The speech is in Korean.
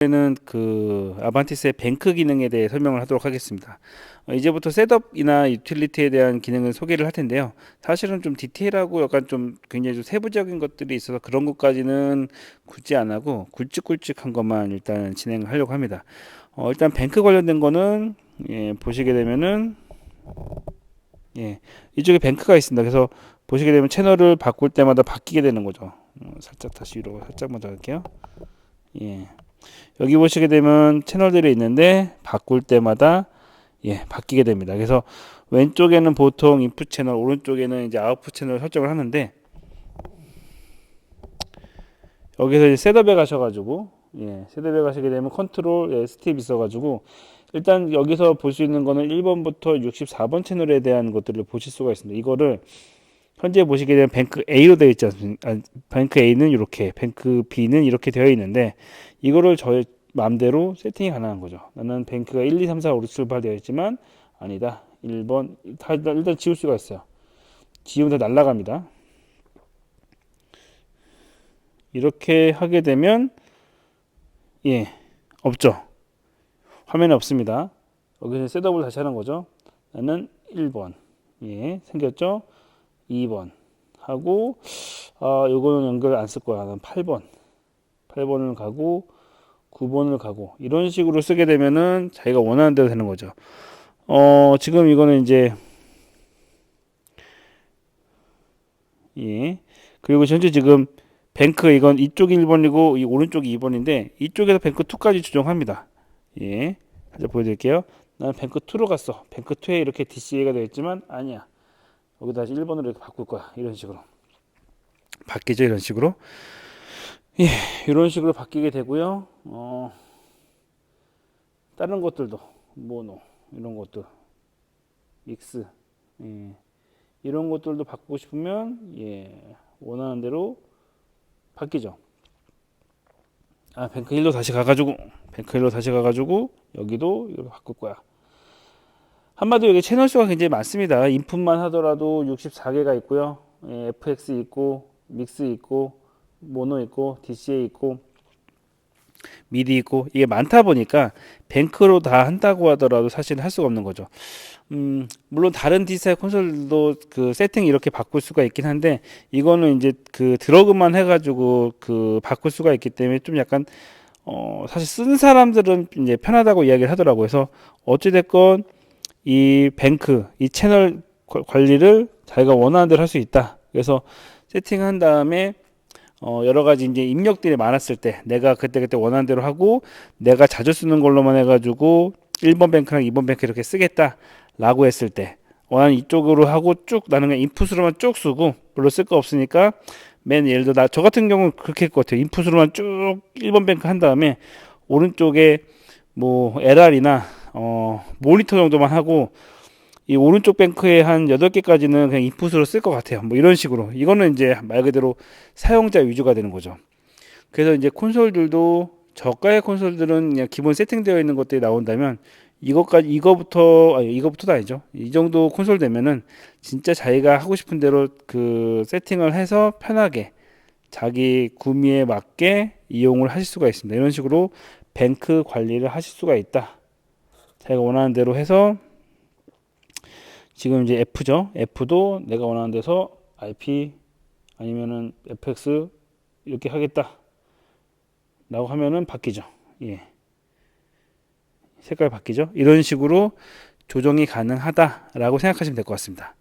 이번에는 그 아반티스의 뱅크 기능에 대해 설명을 하도록 하겠습니다. 어, 이제부터 셋업이나 유틸리티에 대한 기능을 소개를 할 텐데요. 사실은 좀 디테일하고 약간 좀 굉장히 좀 세부적인 것들이 있어서 그런 것까지는 굳이 안 하고 굵직굵직한 것만 일단 진행을 하려고 합니다. 어, 일단 뱅크 관련된 거는 예, 보시게 되면은 예, 이쪽에 뱅크가 있습니다. 그래서 보시게 되면 채널을 바꿀 때마다 바뀌게 되는 거죠. 어, 살짝 다시 위로 살짝 먼저 할게요. 예. 여기 보시게 되면 채널들이 있는데 바꿀 때마다 예, 바뀌게 됩니다. 그래서 왼쪽에는 보통 인풋 채널, 오른쪽에는 이제 아웃풋 채널 설정을 하는데 여기서 이제 셋업에 가셔가지고 예, 셋업에 가시게 되면 컨트롤 예, 스텝 있어가지고 일단 여기서 볼 수 있는 거는 1번부터 64번 채널에 대한 것들을 보실 수가 있습니다. 이거를 현재 보시게 되면 뱅크 A로 되어 있지 않습니까? 아, 뱅크 A는 이렇게, 뱅크 B는 이렇게 되어 있는데 이거를 저의 마음대로 세팅이 가능한 거죠. 나는 뱅크가 1, 2, 3, 4, 5, 6, 7, 8 되어 있지만 아니다. 1번 다 일단, 일단 지울 수가 있어요. 지우면 다 날라갑니다. 이렇게 하게 되면 예 없죠. 화면에 없습니다. 여기서 셋업을 다시 하는 거죠. 나는 1번 예 생겼죠. 2번 하고 아 요거는 연결 안 쓸 거야. 나는 8번 8번을 가고 9번을 가고 이런 식으로 쓰게 되면은 자기가 원하는 대로 되는 거죠. 어 지금 이거는 이제 예 그리고 현재 지금 뱅크 이건 이쪽이 1번이고 이 오른쪽이 2번인데 이쪽에서 뱅크 2까지 조정합니다. 예. 다시 보여드릴게요. 나는 뱅크 2로 갔어. 뱅크 2에 이렇게 DCA가 되어 있지만 아니야. 여기 다시 1번으로 이렇게 바꿀 거야. 이런 식으로. 바뀌죠. 이런 식으로. 예. 이런 식으로 바뀌게 되고요. 어, 다른 것들도 모노 이런 것들 믹스 예. 이런 것들도 바꾸고 싶으면 예. 원하는 대로 바뀌죠. 아, 뱅크 1로 다시 가가지고, 뱅크 1로 다시 가가지고, 여기도 이렇게 바꿀 거야. 한마디로 여기 채널 수가 굉장히 많습니다. 인풋만 하더라도 64개가 있고요. 예, FX 있고, 믹스 있고, 모노 있고, DCA 있고, 미디 있고, 이게 많다 보니까 뱅크로 다 한다고 하더라도 사실은 할 수가 없는 거죠. 음, 물론 다른 디지털 콘솔도 그 세팅 이렇게 바꿀 수가 있긴 한데 이거는 이제 그 드러그만 해가지고 그 바꿀 수가 있기 때문에 좀 약간 어 사실 쓰는 사람들은 이제 편하다고 이야기를 하더라고요. 그래서 어찌 됐건 이 뱅크 이 채널 관리를 자기가 원하는 대로 할 수 있다. 그래서 세팅한 다음에 어 여러 가지 이제 입력들이 많았을 때 내가 그때 그때 원하는 대로 하고 내가 자주 쓰는 걸로만 해가지고 1번 뱅크랑 2번 뱅크 이렇게 쓰겠다. 라고 했을 때 원하는 이쪽으로 하고 쭉 나는 그냥 인풋으로만 쭉 쓰고 별로 쓸 거 없으니까 맨 예를 들어 나 저 같은 경우는 그렇게 할것 같아요. 인풋으로만 쭉 1번 뱅크 한 다음에 오른쪽에 뭐 LR이나 어 모니터 정도만 하고 이 오른쪽 뱅크에 한 8개까지는 그냥 인풋으로 쓸 것 같아요. 뭐 이런 식으로. 이거는 이제 말 그대로 사용자 위주가 되는 거죠. 그래서 이제 콘솔들도 저가의 콘솔들은 그냥 기본 세팅되어 있는 것들이 나온다면 이것까지 이거부터 아니 이거부터도 아니죠. 이 정도 콘솔 되면은 진짜 자기가 하고 싶은 대로 그 세팅을 해서 편하게 자기 구미에 맞게 이용을 하실 수가 있습니다. 이런 식으로 뱅크 관리를 하실 수가 있다. 자기가 원하는 대로 해서 지금 이제 F죠. F도 내가 원하는 데서 IP 아니면은 FX 이렇게 하겠다. 라고 하면은 바뀌죠. 예. 색깔 바뀌죠. 이런 식으로 조정이 가능하다라고 생각하시면 될 것 같습니다.